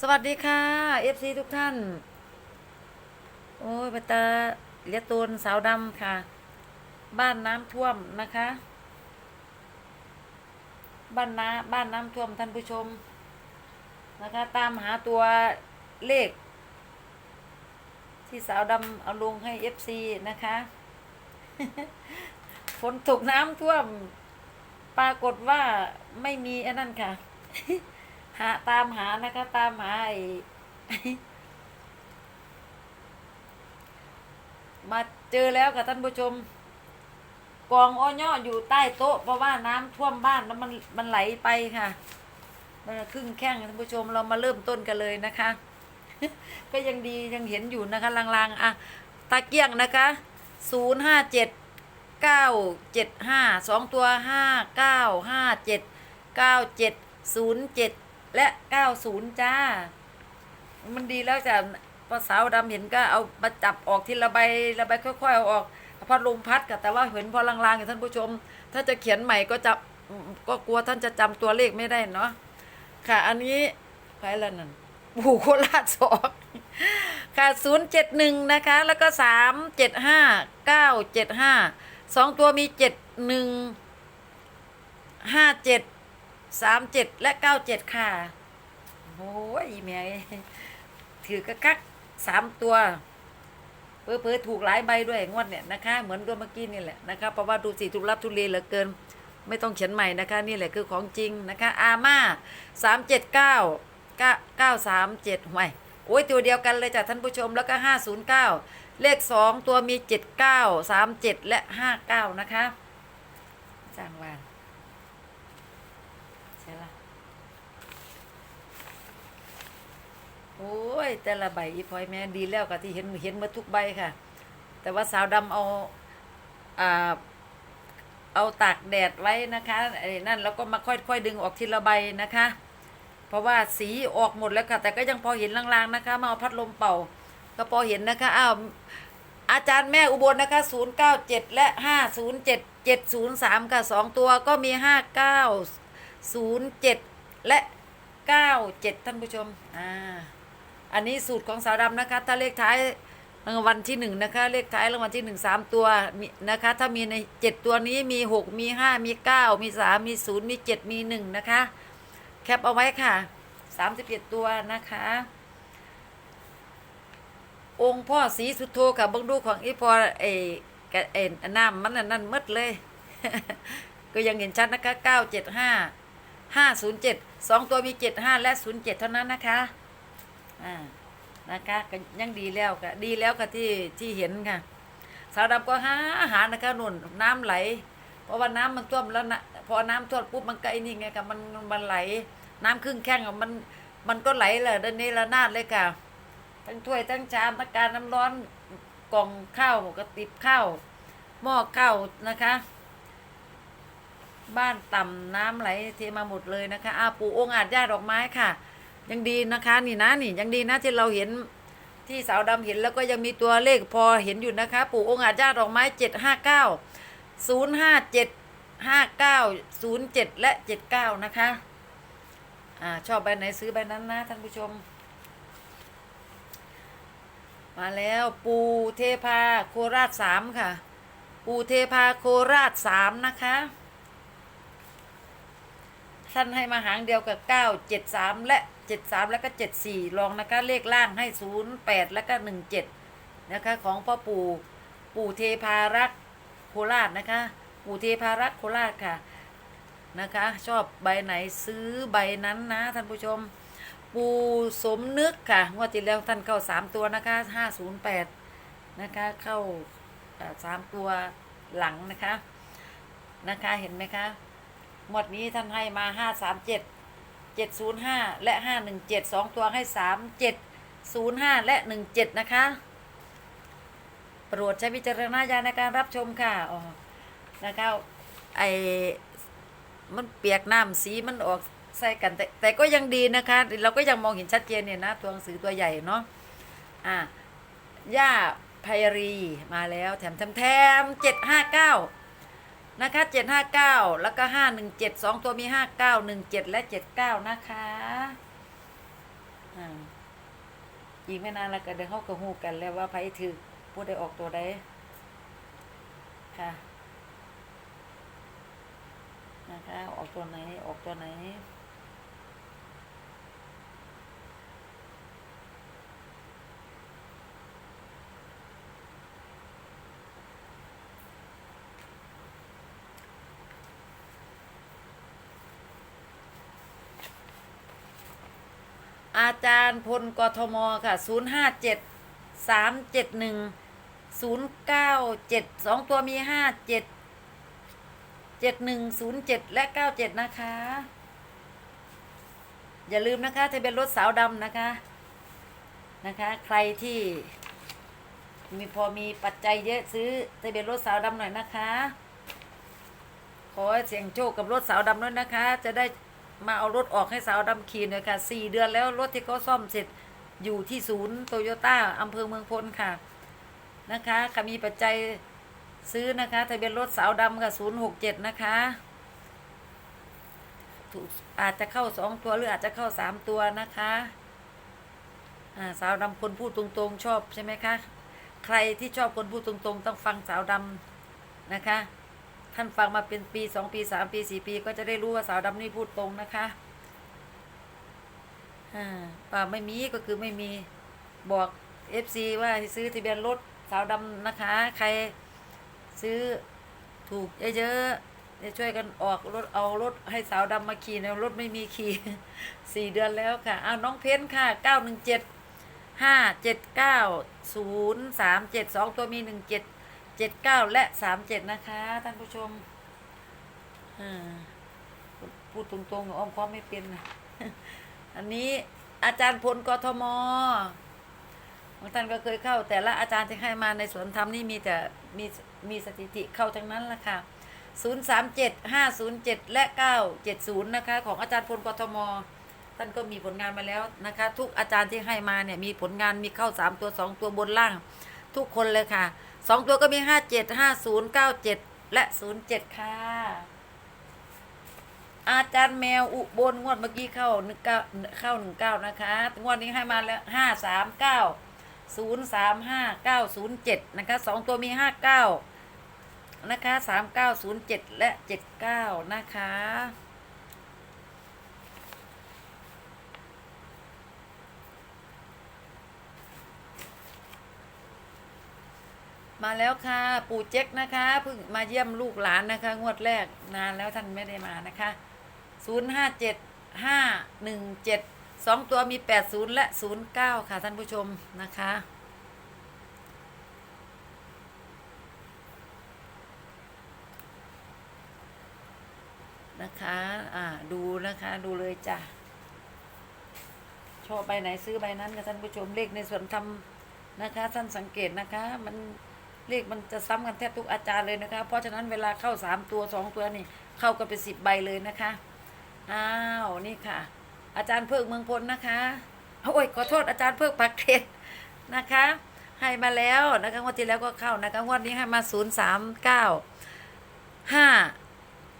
สวัสดีค่ะ FC ทุกท่าน โอ้ยปตาเลียตูนสาวดำค่ะ บ้านน้ำท่วมนะคะ บ้านน้าบ้านน้ำท่วมท่านผู้ชม นะคะ ตามหาตัวเลข ที่สาวดำเอาลงให้ FC นะคะ ฝนตกน้ำท่วม ปรากฏว่าไม่มีอันนั้นค่ะ หาตามหานะคะ ตามหาไอ้มาเจอแล้วค่ะท่านผู้ชม กองอ้อย่ออยู่ใต้โต๊ะ เพราะว่าน้ำท่วมบ้านแล้วมันมันไหลไปค่ะมันครึ่งแข้งท่านผู้ชมเรามาเริ่มต้นกันเลยนะคะ ก็ยังดียังเห็นอยู่นะคะลางๆอะตาเกียงนะคะศูนย์ห้าเจ็ดเก้าเจ็ดห้าสองตัวห้าเก้าห้าเจ็ดเก้าเจ็ดศูนย์เจ็ด และเก้าศูนย์จ้า มันดีแล้วจ้ะพอสาวดำเห็นก็เอามาจับออกทีละใบละใบค่อยๆเอาออกพัดลมพัดกับแต่ว่าเห็นพอลางๆอย่าท่านผู้ชม ถ้าจะเขียนใหม่ก็จะก็กลัวท่านจะจำตัวเลขไม่ได้เนาะค่ะ อันนี้ใครละนั่นผูโคราชสองค่ะศูนย์เจ็ดหนึ่งนะคะ แล้วก็สามเจ็ดห้าเก้าเจ็ดห้าสองตัวมีเจ็ดหนึ่งห้าเจ็ด สามเจ็ดและเก้าเจ็ดค่ะโอ้ยแม่ถือกระกักสามตัวเพอเพอๆถูกหลายใบด้วยงวดเนี่ยนะคะ เหมือนตัวยเมื่อกี้นี่แหละนะคะเพราะว่าดูสิทุกรับทุเลเหลือเกิน ไม่ต้องเขียนใหม่นะคะ นี่แหละคือของจริงนะคะอาม่าสามเจ็ดเก้าเก้าสามเจ็ดห่วยโอ้ยตัวเดียวกันเลยจ้ะท่านผู้ชมแล้วก็ห้าศูนย์เก้าเลขสองตัวมีเจ็ดเก้าสามเจ็ดและห้าเก้านะคะจางวาน ช่ละโอ้ย แต่ละใบอีพอยแม่ดีแล้วกับที่เห็นเห็นมาทุกใบค่ะ แต่ว่าสาวดำเอาอ่าเอาตากแดดไว้นะคะไอ้นั่นแล้วก็มาค่อยๆดึงออกทีละใบนะคะ เพราะว่าสีออกหมดแล้วค่ะ แต่ก็ยังพอเห็นลางๆนะคะ มาเอาพัดลมเป่า ก็พอเห็นนะคะอ้าวอาจารย์แม่อุบลนะคะศูนย์เก้าเจ็ดและห้าศูนย์เจ็ดเจ็ดศูนย์สามค่ะสองตัวก็มีห้าเก้า ศูนย์เจ็ดและเก้าเจ็ดท่านผู้ชม อ่า อันนี้สูตรของสาวดำนะคะ ถ้าเลขท้ายรางวัลที่หนึ่งนะคะ เลขท้ายรางวัลที่หนึ่งสามตัวนะคะ ถ้ามีในเจ็ดตัวนี้มีหกมีห้ามีเก้ามีสามมีศูนย์มีเจ็ดมีหนึ่งนะคะ แคปเอาไว้ค่ะสามสิบเอ็ดตัวนะคะ องค์พ่อสีสุดโทค่ะบังดูของอีพอเอแกเอ็นน้ำมันนั่นนั่นหมดเลย ก็ยังเห็นชัดนะคะเก้าเจ็ดห้า ห้าศูนย์เจ็ดสองตัวมีเจ็ดห้าและศูนย์เจ็ดเท่านั้นนะคะ อ่า นะคะก็ยังดีแล้วค่ะดีแล้วค่ะที่ที่เห็นค่ะ สาวดำก็หาหารนะคะนุ่นน้ำไหล เพราะว่าน้ำมันท่วมแล้วนะพอน้ำท่วมปุ๊บมันก็ไอ้นี่ไงค่ะมันมันไหล น้ำครึ่งแข้งอะมันมันก็ไหลเลยด้านนี้ละนาดเลยค่ะทั้งถ้วยทั้งชามทั้งการน้ำร้อนกล่องข้าวกระติบข้าวหม้อข้าวนะคะ บ้านต่ำน้ำไหลเทมาหมดเลยนะคะอาปูองอาจญาดอกไม้ค่ะ ยังดีนะคะ นี่นะนี่ยังดีนะที่เราเห็นที่สาวดำเห็นแล้วก็ยังมีตัวเลขพอเห็นอยู่นะคะ ปู่องอาจญาดอกไม้เจ็ดห้าเก้าศูนย์ห้าเจ็ดห้าเก้าศูนย์เจ็ดและเจ็ดเก้านะคะอ่าชอบใบไหนซื้อใบนั้นนะท่านผู้ชม มาแล้วปูเทพาโคราชสามค่ะ ปูเทพาโคราชสามนะคะ ท่านให้มาหางเดียวกับเก้าเจ็ดสามและเจ็ดสามแล้วก็เจ็ดสี่ลองนะคะเลขล่างให้ศูนย์แปดแล้วก็หนึ่งเจ็ดนะคะ ของพ่อปู่ปู่เทพารักษ์โคราชนะคะ ปู่เทพารักษ์โคราชค่ะนะคะ ชอบใบไหนซื้อใบนั้นนะท่านผู้ชม ปู่สมนึกค่ะงวดที่แล้วท่านเข้าสามตัวนะคะห้าศูนย์แปดนะคะเข้าเอ่อสามตัวหลังนะคะนะคะเห็นไหมคะ หมดนี้ท่านให้มาห้าสามเจ็ดเจ็ดศูนย์ห้าและห้าหนึ่งเจ็ดสองตัวให้สามเจ็ดศูนย์ห้าและหนึ่งเจ็ดนะคะ โปรดใช้วิจารณญาณในการรับชมค่ะอ๋อนะคะไอมันเปียกน้ำสีมันออกใส่กันแต่แต่ก็ยังดีนะคะ เราก็ยังมองเห็นชัดเจนเนี่ยนะ ตัวหนังสือตัวใหญ่เนาะอ่าย่าไพรีมาแล้วแถมแถมแถมเจ็ดห้าเก้า นะคะเจ็ดห้าเก้าแล้วก็ห้าหนึ่งเจ็ดสองตัวมีห้าเก้าหนึ่งเจ็ดและเจ็ดเก้านะคะอ่าอีกไม่นานแล้วก็เดี๋ยวเขาก็หูกันแล้วว่าไพ่ถือผู้ได้ออกตัวใดค่ะ นะคะ ออกตัวไหน ออกตัวไหน อาจารย์พลกทมค่ะ 0 5 7 3 7 1 0 9 7 2 ตัวมี 5 7 7 1 0 7 และ 97 นะคะ อย่าลืมนะคะทะเบียนรถสาวดำนะคะ นะคะ ใครที่มีพอมีปัจจัยเยอะซื้อทะเบียนรถสาวดำหน่อยนะคะ ขอเสียงโชคกับรถสาวดำด้วยนะคะ จะได้ มาเอารถออกให้สาวดำขี่หน่อยค่ะสี่เดือนแล้วรถที่เขาซ่อมเสร็จอยู่ที่ศูนย์โตโยต้าอำเภอเมืองพลค่ะนะคะค่ะมีปัจจัยซื้อนะคะทะเบียนรถสาวดำค่ะศูนย์หกเจ็ดนะคะถูกอาจจะเข้าสองตัวหรืออาจจะเข้าสามตัวนะคะอ่าสาวดำคนพูดตรงๆชอบใช่ไหมคะ ใครที่ชอบคนพูดตรงๆ ต้องฟังสาวดำนะคะ ท่านฟังมาเป็นปีสองปีสามปีสี่ปี ก็จะได้รู้ว่าสาวดำนี่พูดตรงนะคะอ่าป่าไม่มีก็คือไม่มีบอกเอฟซีว่าซื้อทะเบียนรถสาวดำนะคะ ใครซื้อถูกเยอะๆจะช่วยกันออกรถเอารถให้สาวดำมาขี่ในรถไม่มีขี่สี่เดือนแล้วค่ะเอาน้องเพ้นค่ะเก้าหนึ่งเจ็ดห้าเจ็ดเก้าศูนย์สามเจ็ดสองตัวมีหนึ่งเจ็ด เจ็ดเก้าและสามเจ็ดนะคะท่านผู้ชมอพูดตรงๆอ้อมค้อมไม่เป็นนะอันนี้อาจารย์พลกทมบางท่านก็เคยเข้า แต่ละอาจารย์ที่ให้มาในสวนธรรมนี่มีแต่มีมีสถิติเข้าทั้งนั้นละค่ะศูนย์สามเจ็ดห้าศูนย์เจ็ดและเก้าเจ็ดศูนย์นะคะ ของอาจารย์พลกทม ท่านก็มีผลงานมาแล้วนะคะ ทุกอาจารย์ที่ให้มาเนี่ย มีผลงานมีเข้าสามตัวสองตัวบนล่าง ทุกคนเลยค่ะ สองตัวก็มีห้าเจ็ดห้าศูนย์เก้าเจ็ดและศูนย์เจ็ดค่ะ อาจารย์แมวอุบลงวดเมื่อกี้เข้าหนึ่งเก้าเข้าหนึ่งเก้านะคะงวดนี้ให้มาแล้วห้าสามเก้าศูนย์สามห้าเก้าศูนย์เจ็ดนะคะสองตัวมีห้าเก้านะคะสามเก้าศูนย์เจ็ดและเจ็ดเก้านะคะ มาแล้วค่ะ ปู่เจ๊กนะคะเพิ่งมาเยี่ยมลูกหลานนะคะ งวดแรกนานแล้วท่านไม่ได้มานะคะศูนย์ห้าเจ็ดห้าหนึ่งเจ็ดสองตัวมีแปดศูนย์และศูนย์เก้าค่ะท่านผู้ชมนะคะนะคะ อ่า ดูนะคะ ดูเลยจ้ะ ชอบใบไหนซื้อใบนั้นค่ะท่านผู้ชม เลขในส่วนทำนะคะ ท่านสังเกตนะคะ มัน เลขมันจะซ้ำกันแทบทุกอาจารย์เลยนะคะ เพราะฉะนั้นเวลาเข้าสามตัวสองตัวนี่เข้ากันเป็นสิบใบเลยนะคะอ้าวนี่ค่ะ อาจารย์เพิกเมืองพลนะคะโอ้ยขอโทษอาจารย์เพิกปักเทศนะคะ ให้มาแล้วนะคะงวดที่แล้วก็เข้านะคะงวดนี้ให้มาศูนย์สามเก้าห้า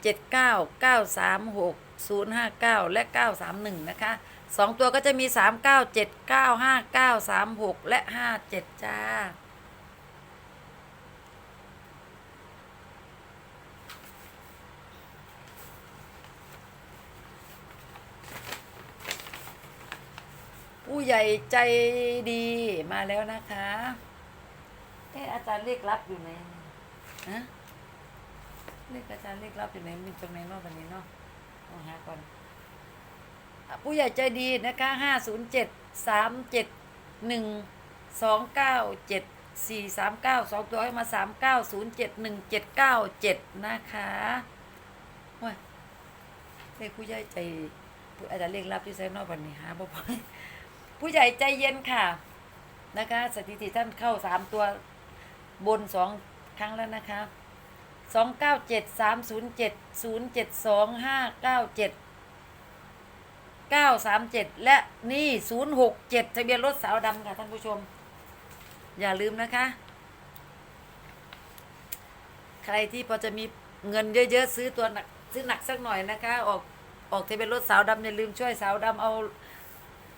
เจ็ดเก้าเก้าสามหกศูนย์ห้าเก้าและเก้าสามหนึ่งนะคะสองตัวก็จะมีสามเก้าเจ็ดเก้าห้าเก้าสามหกและห้าเจ็ดจ้า ผู้ใหญ่ใจดีมาแล้วนะคะเอออาจารย์เรียกรับอยู่ไหนฮะเลขอาจารย์เลขรับอยู่ไหนมีตรงไหนเนอกวันนี้เนาะลองหาก่อนอะผู้ใหญ่ใจดีนะคะห้าศูนย์เจ็ดสามเจ็ดหนึ่งสองเก้าเจ็ดสี่สามเก้าสองตัวให้มาสามเก้าศูนย์เจ็ดหนึ่งเจ็ดเก้าเจ็ดนะคะว้ยเลขผู้ใหญ่ใจผู้อาจารย์เลขรับที่ไซนอกวันนี้หาบ่พอ ผู้ใหญ่ใจเย็นค่ะ นะคะ สถิติท่านเข้าสามตัวบนสองครั้งแล้วนะคะสองเก้าเจ็ดสามศูนย์เจ็ดศูนย์เจ็ดสองห้าเก้าเจ็ดเก้าสามเจ็ดและนี่ศูนย์หกเจ็ดทะเบียนรถสาวดำค่ะท่านผู้ชม อย่าลืมนะคะ ใครที่พอจะมีเงินเยอะๆซื้อตัวหนักซื้อหนักสักหน่อยนะคะ ออกออกทะเบียนรถสาวดำอย่าลืมช่วยสาวดำเอา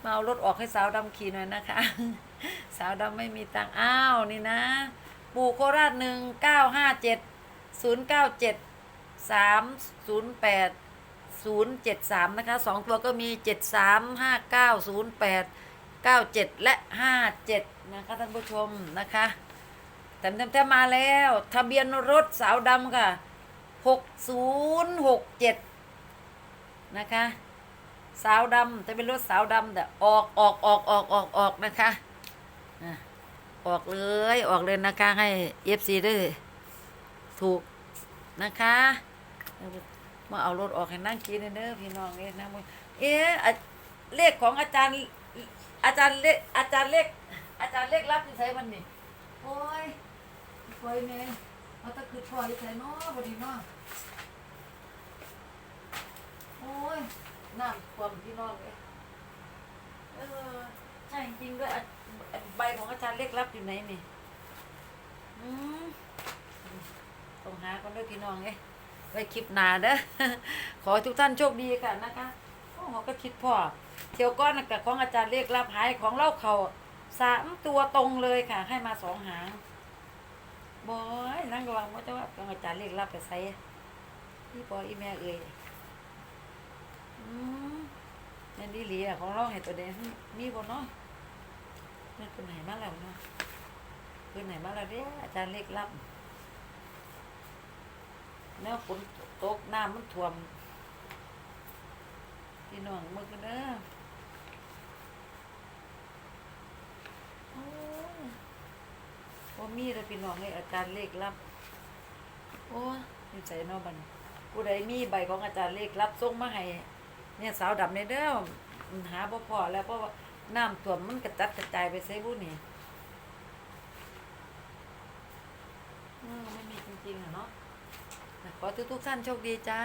มาเอารถออกให้สาวดำขี่หน่อยนะคะ สาวดำไม่มีตังอ้าวนี่นะ ปู่โคราชหนึ่งเก้าห้าเจ็ดศูนย์เก้าเจ็ดสามศูนย์แปดศูนย์เจ็ดสามนะคะสองตัวก็มีเจ็ดสามห้าเก้าศูนย์แปดเก้าเจ็ดและห้าเจ็ดนะคะท่านผู้ชมนะคะเต็มเต็มเต็มมาแล้ว ทะเบียนรถสาวดำค่ะหกศูนย์หกเจ็ดนะคะ สาวดำจะเป็นรถสาวดำแต่ออกออกออกออกออกออกนะคะออกเลยออกเลยนะคะให้เอฟซีได้ถูกนะคะมาเอารถออกให้นั่งกินเด้อพี่น้องเนี่ยนะมึงเอ๊ะเลขของอาจารย์ อาจารย์เลขอาจารย์เลขอาจารย์เลขรับที่ใช้มันนี่โอ้ยโอยเนี่ยเอาตะคือถอยใส่เนาะพอดีเนาะโอ้ย น้ำท่วมพี่น้องเลยเออใช่จริงด้วยอะใบของอาจารย์เล็กรับอยู่ไหนนี่อืมต้องหาคนด้วยพี่น้องเอ้ยไว้คลิปหนาเด้อขอให้ทุกท่านโชคดีกันนะคะโอ้เขาก็คิดพ่อเที่ยวก้อนน่ะกับของอาจารย์เล็กรับหายของเล่าเขาสามตัวตรงเลยค่ะ ให้มาสองหางบอยนั่งระวังว่าจะว่าของอาจารย์เล็กรับไปใส่พี่ปออีแม่เอ่ย อืมนั่นดีหลีอะของเราให้ตัวเดงมีบ่เนาะนั่นเป็นไหนมาแล้วเนาะเป็นไหนมาแล้วเด้อาจารย์เล็กรับแล้วฝนตกน้ำมันท่วมพี่น้องมึกันเด้อโอ้บ่มีแล้วพี่น้องเลยอาจารย์เลขรับ โอ้ยใจนาะบันผู้ใดมีใบของอาจารย์เลขรับส่งมาให้ เนี่ยสาวดำในเด้อมันหาบ่พอแล้วเพราะว่าน้ำท่วมมันกระจัดกระจายไปใส่บุนี่ไม่มีจริงๆอะเนาะขอทุกๆท่านโชคดีจ้า